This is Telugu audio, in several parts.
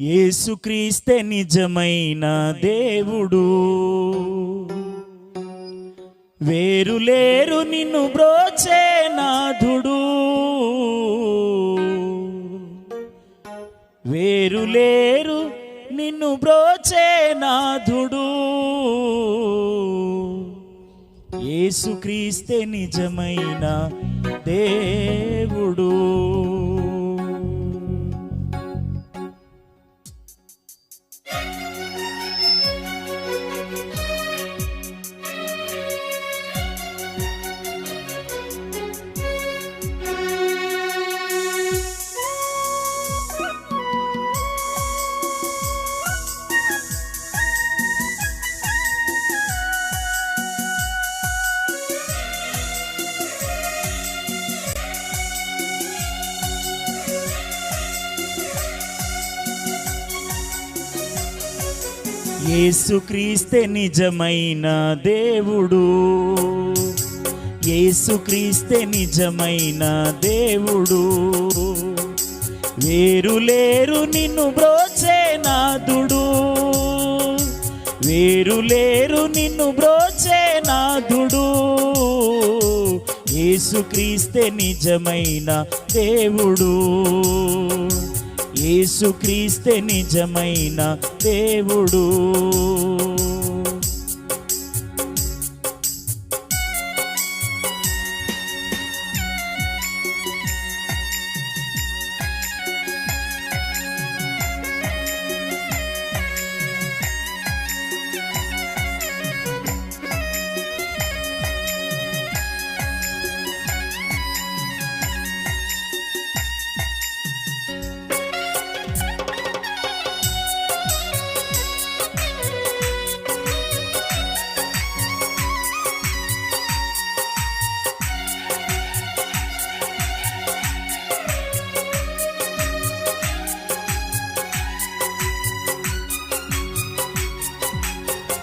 యేసుక్రీస్తే నిజమైన దేవుడు. వేరు లేరు నిన్ను బ్రోచే నాథుడు. వేరు లేరు నిన్ను బ్రోచే నాథుడు. యేసుక్రీస్తే నిజమైన దేవుడు. యేసుక్రీస్తే నిజమైన దేవుడు. యేసుక్రీస్తే నిజమైన దేవుడు. వేరు లేరు నిన్ను బ్రోచే నాదుడు. వేరు లేరు నిన్ను బ్రోచే నాదుడు. యేసుక్రీస్తే నిజమైన దేవుడు. యేసుక్రీస్తే నిజమైన దేవుడు.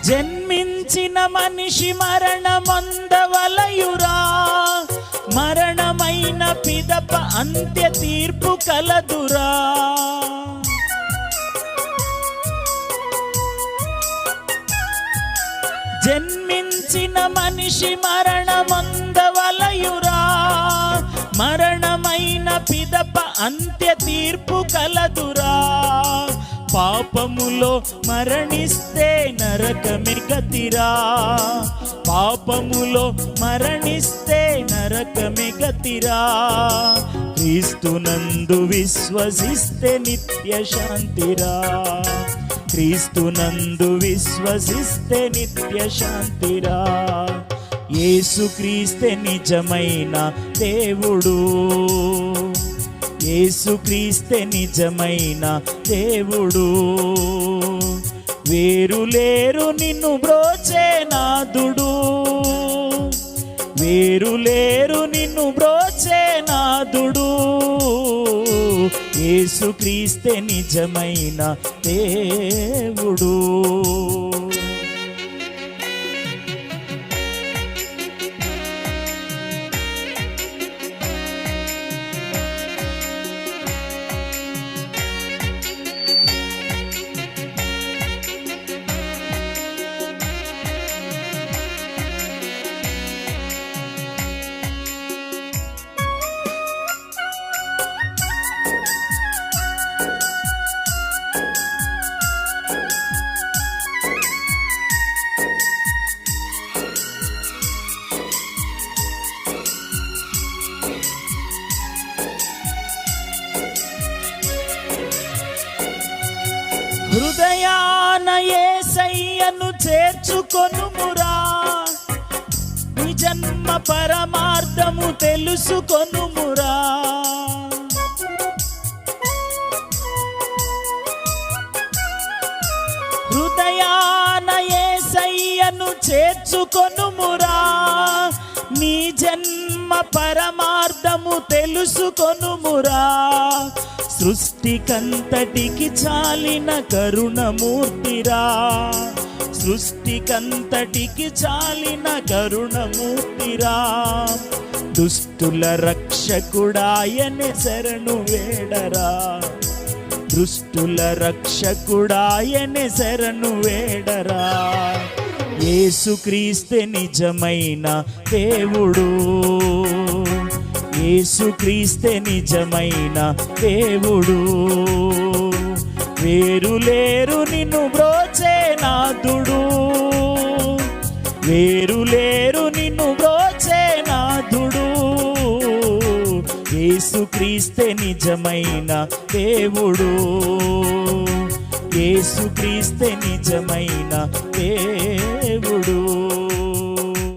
జన్మించిన మనిషి మరణమందవలయురా. మరణమైన పిదప అంత్య తీర్పు కలదురా. జన్మించిన మనిషి మరణమందవలయురా. మరణమైన పిదప అంత్య తీర్పు కలదురా. పాపములో మరణిస్తే నరకమే గతిరా పాపములో మరణిస్తే నరకమే గతిరా క్రీస్తునందు విశ్వసిస్తే నిత్య శాంతిరా. క్రీస్తునందు విశ్వసిస్తే నిత్య శాంతిరా. ఏసుక్రీస్తే నిజమైన దేవుడు. యేసుక్రీస్తే నిజమైన దేవుడు. వేరు లేరు నిన్ను బ్రోచే నాదుడు. వేరు లేరు నిన్ను బ్రోచే నాదుడు. యేసుక్రీస్తే నిజమైన దేవుడు. హృదయాన ఏసయ్యను చేర్చుకొనుమురా. నీ జన్మ పరమార్థము తెలుసుకొనుమురా. హృదయాన ఏసయ్యను చేర్చుకొనుమురా. ప్రేమ పరమార్థము తెలుసుకొనుమురా. సృష్టికంతటికి చాలిన కరుణమూర్తిరా. సృష్టికంతటికి చాలిన కరుణమూర్తిరా. దుష్టుల రక్షకుడాయనే శరణు వేడరా. దుష్టుల రక్షకుడాయనే శరణు వేడరా. ఏసుక్రీస్తే నిజమైన దేవుడు. ఏసుక్రీస్తే నిజమైన దేవుడు. వేరు లేరు నిన్ను బ్రోచే నాథుడు వేరు లేరు నిన్ను బ్రోచే నాథుడు ఏసుక్రీస్తే నిజమైన దేవుడు. యేసుక్రీస్తే నిజమైన దేవుడు